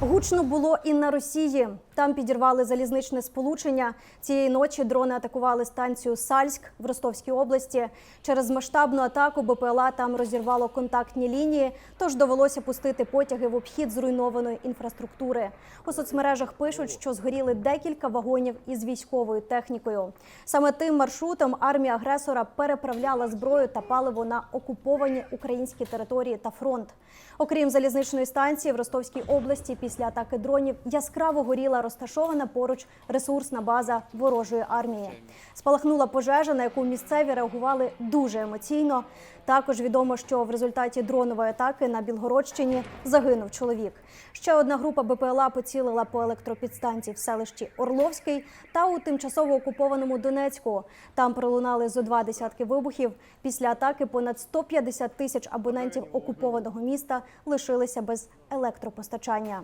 Гучно було і на Росії. Там підірвали залізничне сполучення. Цієї ночі дрони атакували станцію Сальськ в Ростовській області. Через масштабну атаку БПЛА там розірвало контактні лінії, тож довелося пустити потяги в обхід зруйнованої інфраструктури. У соцмережах пишуть, що згоріли декілька вагонів із військовою технікою. Саме тим маршрутом армія агресора переправляла зброю та паливо на окуповані українські території та фронт. Окрім залізничної станції в Ростовській області, після атаки дронів яскраво горіла розташована поруч ресурсна база ворожої армії. Спалахнула пожежа, на яку місцеві реагували дуже емоційно. Також відомо, що в результаті дронової атаки на Білгородщині загинув чоловік. Ще одна група БПЛА поцілила по електропідстанції в селищі Орловський та у тимчасово окупованому Донецьку. Там пролунали зо два десятки вибухів. Після атаки понад 150 тисяч абонентів окупованого міста лишилися без електропостачання.